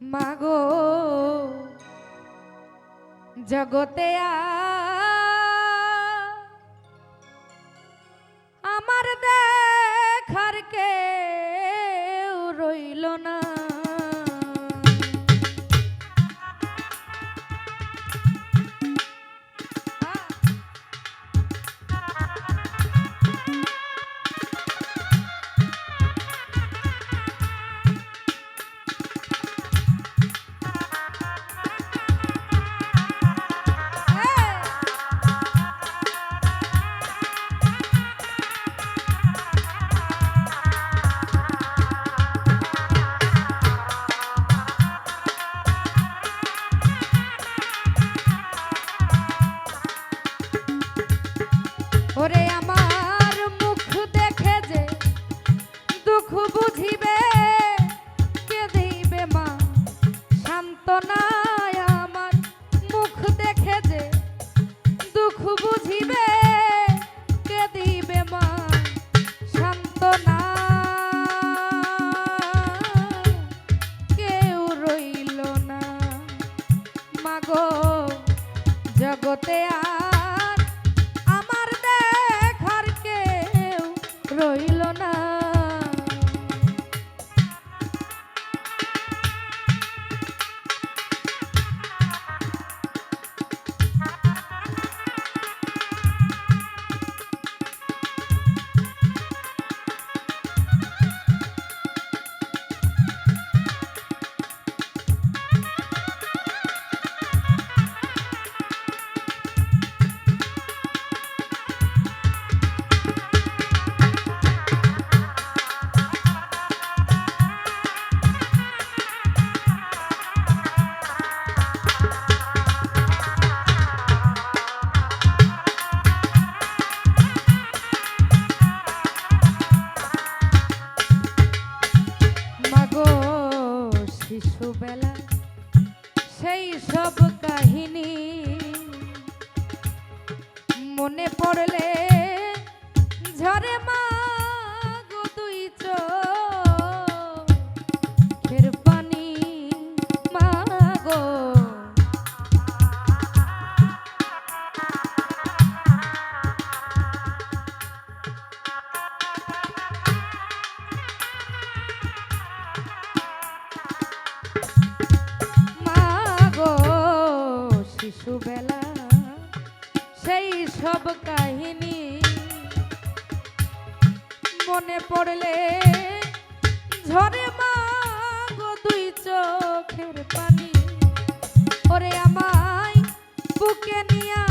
মাগো জগতে আমার দেখার কে রইল না। শিশুবেলা সেই সব কাহিনী মনে পড়লে ঝরে মা গো দুই চোখের পানি। ওরে আমায় বুকে নিয়া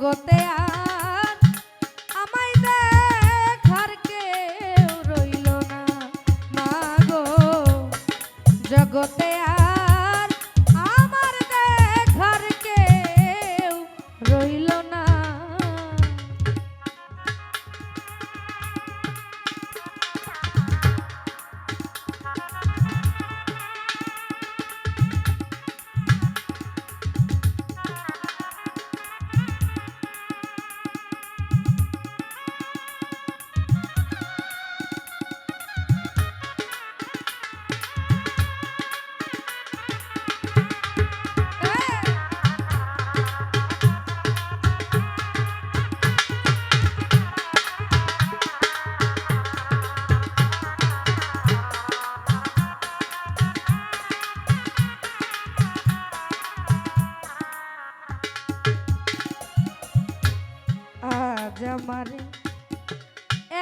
gota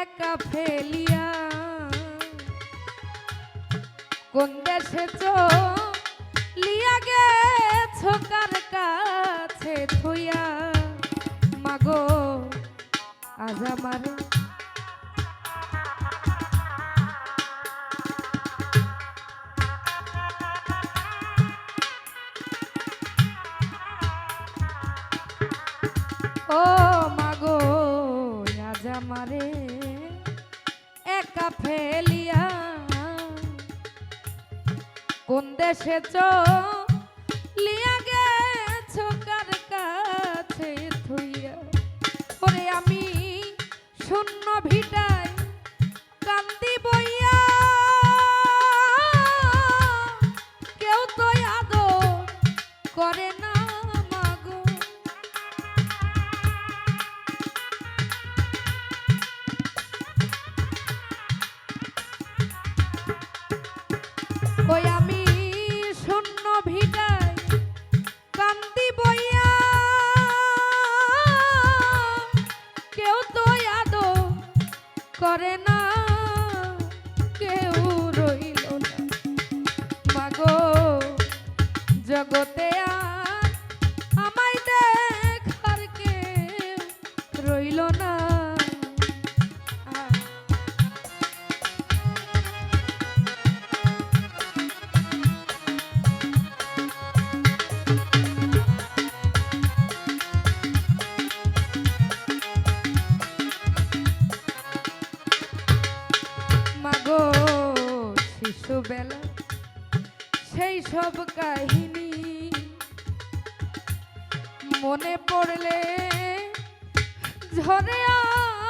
একা ফেলিয়া। কোন দেশে লিয়া গেছ, কার কাছে থইয়া? মাগো, আজ আমার ও মাগো, আজ আমারে ফেলিয়া কোন দেশে লিয়া গেছো কার কাছে থুইয়া? পরে আমি শূন্য ভিটায় করে না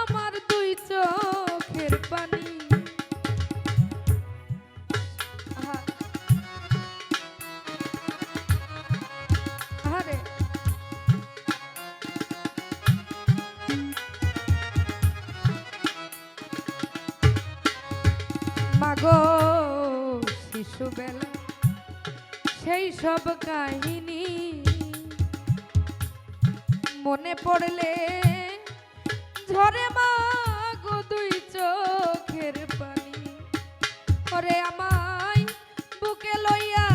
আমার দুই চোখের পানি। শিশুবেলা সেই সব কাহিনী মনে পড়লে ঝরে মাগো দুই চোখের পানি। ওরে আমায় বুকে লইয়া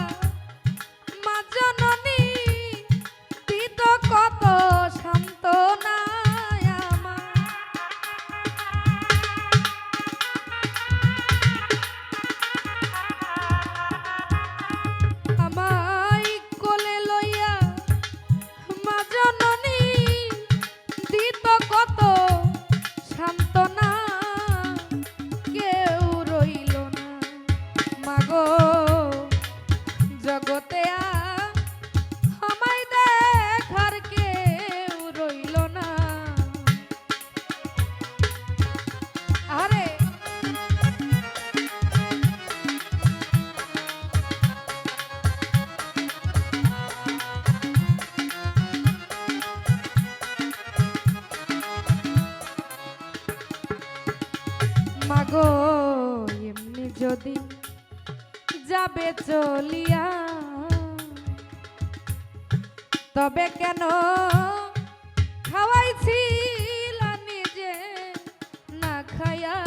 যদি যাবে চলিয়া তবে কেন খাওয়াইছিল নিজে না খায়া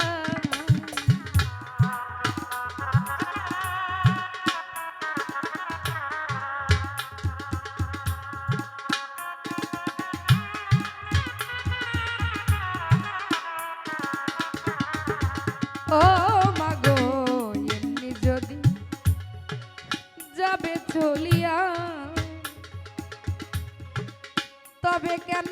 ও চলিয়া। তবে কেন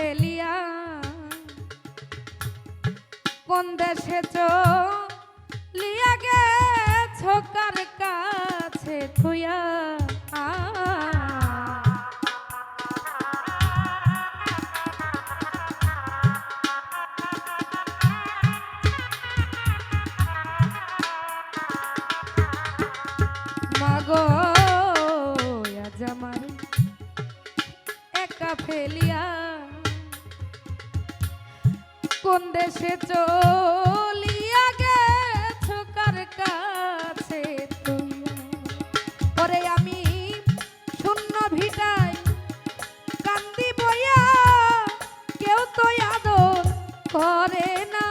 ফেলিয়া কোন দেশে চলিয়া গেছ কার কাছে থুয়া কোন দেশে চলিয়া গেছো? কার কাছে পরে আমি শূন্য ভিটাই কান্দি বইয়া কেউ তো আদর করে না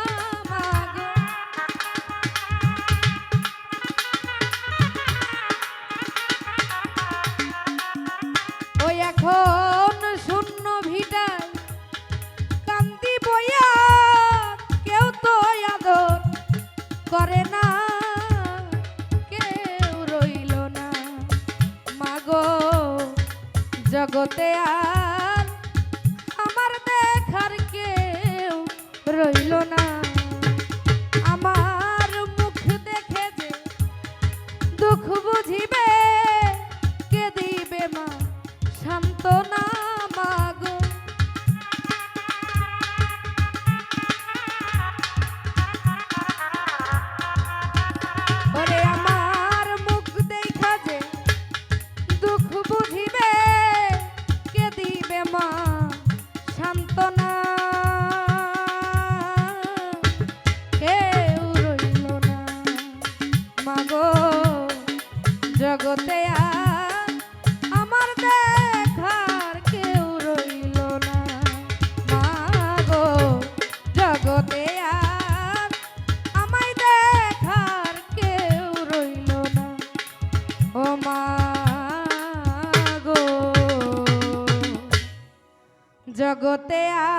এখন জগতে আর আমার দেখার কেউ রইল না। জগতে আ